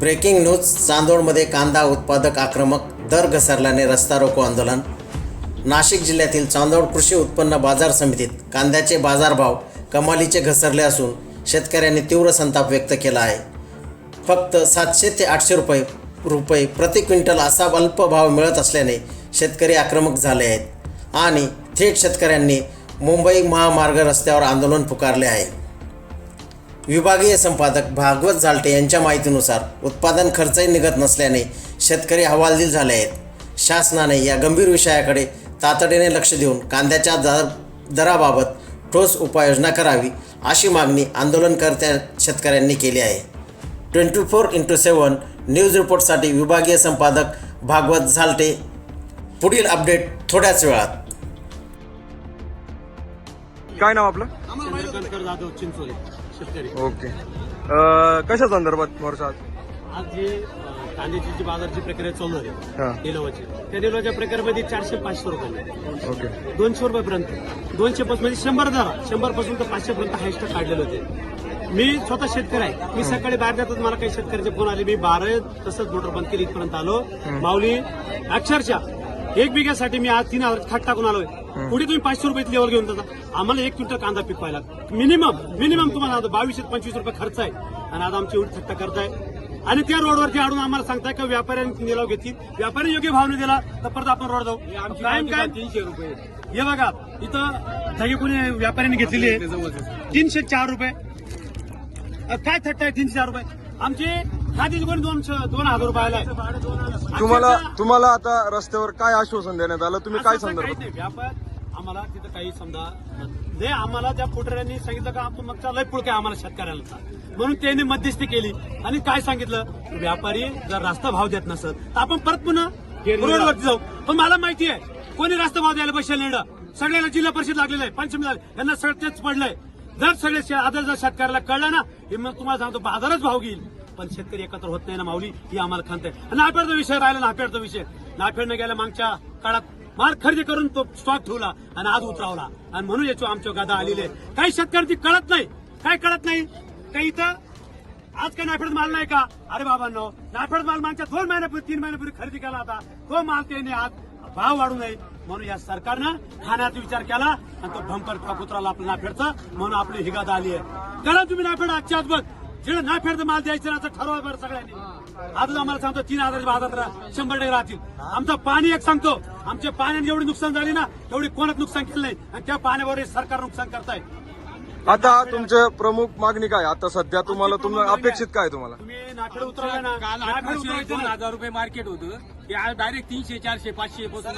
Breaking news चांदोडमध्ये कांदा उत्पादक आक्रमक दर घसरल्याने रस्ता रोको आंदोलन. नाशिक जिल्ह्यातील चांदोड कृषी उत्पन्न बाजार समितीत कांद्याचे बाजारभाव कमालीचे घसरले असून शेतकऱ्यांनी तीव्र संताप व्यक्त केला आहे. फक्त सातशे ते आठशे रुपये रुपये प्रति क्विंटल असा अल्प भाव मिळत असल्याने शेतकरी आक्रमक झाले आहेत. आणि थेट शेतकऱ्यांनी मुंबई महामार्ग रस्त्यावर आंदोलन पुकारले आहे. विभागीय संपादक भागवत झालटे यांच्या माहितीनुसार उत्पादन खर्चही निघत नसल्याने शेतकरी हवालदिल झाले आहेत. शासनाने या गंभीर विषयाकडे तातडीने लक्ष देऊन कांद्याच्या दर दराबाबत ठोस उपाययोजना करावी अशी मागणी आंदोलनकर्त्या शेतकऱ्यांनी केली आहे. Twenty four into seven news रिपोर्टसाठी विभागीय संपादक भागवत झालटे. पुढील अपडेट थोड्याच वेळात. काय नाव आपलं? चंद्रकांतकर जाधव चिंचोली शेतकरी. ओके. अं, कशा संदर्भात मोर्चा आज? आज जी अं, कांद्याची जी बाजारची प्रक्रिया चालू हा. आहे निलवाची त्या निलवाच्या प्रक्रियेमध्ये चारशे पाचशे रुपये ओके. दोनशे रुपयापर्यंत. दोनशे पासून म्हणजे शंभर दरा शंभरपासून तर पाचशे पर्यंत हायस्ट काढलेले होते. मी स्वतः शेतकरी आहे. मी सकाळी बाहेर जातात मला काही शेतकऱ्याचे फोन आले. मी बारा तसंच मोटर बंद केली इथपर्यंत आलो. माऊली अक्षरशः एक बिघ्यासाठी मी आज तीन हजार खाट टाकून आलोय. पुढे तुम्ही पाचशे रुपये लेवल घेऊन जाता. आम्हाला एक क्विंटल कांदा पिकवायला मिनिमम मिनिमम तुम्हाला आता बावीसशे पंचवीस रुपये खर्च आहे. आणि आज आमची एवढी थट्टा करताय. आणि त्या रोडवरती आडून आम्हाला सांगताय का व्यापाऱ्यांनी निलाव घेतली. व्यापारी योग्य भाव नाही दिला तर परत आपण रोड जाऊ. कायम काय तीनशे रुपये. हे बघा इथं जागी कोणी व्यापाऱ्यांनी घेतलेली आहे. तीनशे चार रुपये. काय थट्टा आहे? तीनशे चार रुपये. आमची खाती कोणी दोनशे दोन हजार रुपयाला आहे तुम्हाला तुम्हाला आता रस्त्यावर काय आश्वासन देण्यात आलं? तुम्ही काय काहीच संदर्भात नाही. व्यापार आम्हाला तिथं काही समजा जे आम्हाला त्या पुढाऱ्यांनी सांगितलं का आपण मागचा लय पुळके आम्हाला शेतकऱ्याला म्हणून त्यांनी मध्यस्थी केली. आणि काय सांगितलं? व्यापारी जर रास्ता भाव देत नसत तर आपण परत पुन्हा रोडवरती जाऊ. पण मला माहिती आहे कोणी रास्ता भाव द्यायला बसेल नाही सगळ्याला जिल्हा परिषद लागलेलं आहे पंचमी यांना सगळं तेच पडलंय. जर सगळे आदर आता जर शेतकऱ्याला कळलं ना हे मग तुम्हाला सांगतो बाजारच भाव घेईल. पण शेतकरी एकत्र होत नाही ना माऊली ही आम्हाला खांत आहे. नाफेडचा विषय राहिला नाफेडचा विषय. नाफेडनं गेल्या मागच्या काळात माल खरेदी करून तो स्टॉक ठेवला आणि आज उतरावला. आणि म्हणून याचो आमच्या गादा आलेले काही शेतकऱ्यांची कळत नाही. काय कळत नाही? काही इथं? आज काय नाफेड माल नाही का? अरे बाबांनो नाफेड माल मागच्या दोन महिन्यापूर्वी तीन महिन्यापूर्वी खरेदी केला होता. तो माल त्याने आज भाव वाढू नये. म्हणून या सरकारनं खाण्याचा विचार केला आणि तो भंकर ठोक उतरला आपल्या नाफेडचा म्हणून आपली ही गादा आली आहे. करा तुम्ही नाफेड आजच्या आज बघ जिकडे नाफेडचं माल द्यायचं ना आता ठरवा बरं सगळ्यांनी. आजच आम्हाला सांगतो तीन हजार बाजार रा- शंभर टक्के राहतील. आमचं पाणी एक सांगतो आमच्या पाण्याने जेवढी नुकसान झाली ना तेवढी कोणाच नुकसान केलं नाही. आणि त्या पाण्यावर हे सरकार नुकसान करताय. आता तुमचे प्रमुख मागणी काय? आता सध्या तुम्हाला तुम्हाला अपेक्षित काय तुम्हाला? तुम्ही नाफेड उतरवलं ना. दोन ना. हजार रुपये मार्केट होतं. आज डायरेक्ट तीनशे चारशे पाचशे पासून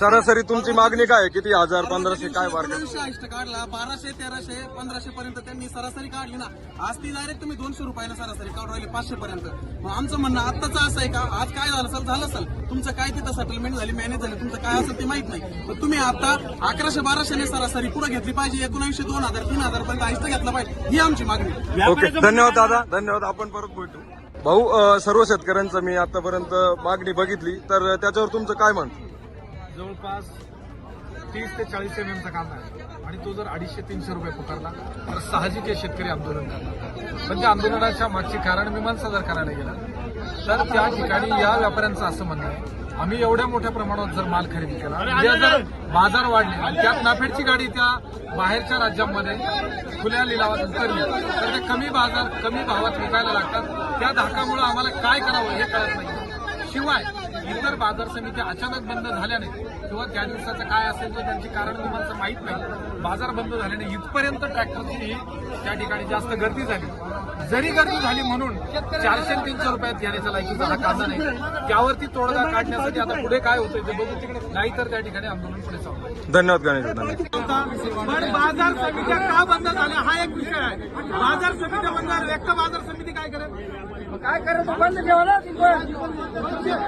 सरासरी तुमची मागणी काय आहे? किती हजार पंधराशे काय मार्केट ऐंशी काढला बाराशे तेराशे पंधराशे पर्यंत त्यांनी सरासरी काढली ना. आज ती डायरेक्ट तुम्ही दोनशे रुपयाला सरासरी काढून राहिली पाचशे पर्यंत. मग आमचं म्हणणं आत्ताच असं आहे का? आज काय झालं सर झालं असेल. तुमचं काय तिथं सेटलमेंट झाली मॅनेज झाली तुमचं काय असेल ते माहीत नाही. पण तुम्ही आता अकराशे बाराशेने सरासरी पुढे घेतली पाहिजे एकोणऐंशी दोन हजार तीन हजार पर्यंत ऐष्ट घेतला पाहिजे. ही आमची मागणी. ओके धन्यवाद दादा धन्यवाद. आपण परत भेटू भाऊ सर्व शेतकऱ्यांचं मी आतापर्यंत मागणी बघितली तर त्याच्यावर तुमचं काय म्हणतं जवळपास तीस ते चाळीस एम एमचा कांदा आहे. आणि तो जर अडीचशे तीनशे रुपये पुकारला तर साहजिक आहे शेतकरी आंदोलन करणार. पण त्या आंदोलनाच्या मागची कारण मीमांसा जर करायला गेला. तर त्या ठिकाणी या व्यापाऱ्यांचं असं म्हणणं आहे आम्ही एवढ्या मोठ्या प्रमाणात जर माल खरेदी केला उद्या जर बाजार वाढले त्यात नाफेडची गाडी त्या बाहेरच्या राज्यांमध्ये खुल्या लिलावात उतरली तर ते कमी बाजार कमी भावात विकायला लागतात. त्या धाकामुळे आम्हाला काय करावं हे कळत नाही. शिवाय इतर बाजार समित्या अचानक बंद झाल्याने किंवा त्या दिवसाचं काय असेल तर त्यांची कारण तुम्हाला माहीत नाही. बाजार बंद झाल्याने इथपर्यंत ट्रॅक्टरची त्या ठिकाणी जास्त गर्दी झाली. जरी गर्दी झाली म्हणून चारशे तीनशे रुपयात घेण्याचा लायकीचा हा कांदा नाही. त्यावरती तोडगा काढण्यासाठी आता पुढे काय होतंय ते बघू तिकडे. नाही तर त्या ठिकाणी आंदोलन पुढे चालू धन्यवाद गणेश पण बाजार समित्या का बंद झाल्या? हा एक विषय आहे. बाजार समित्या बंद तर बाजार समिती काय करेल काय करत? बंद ठेवा ना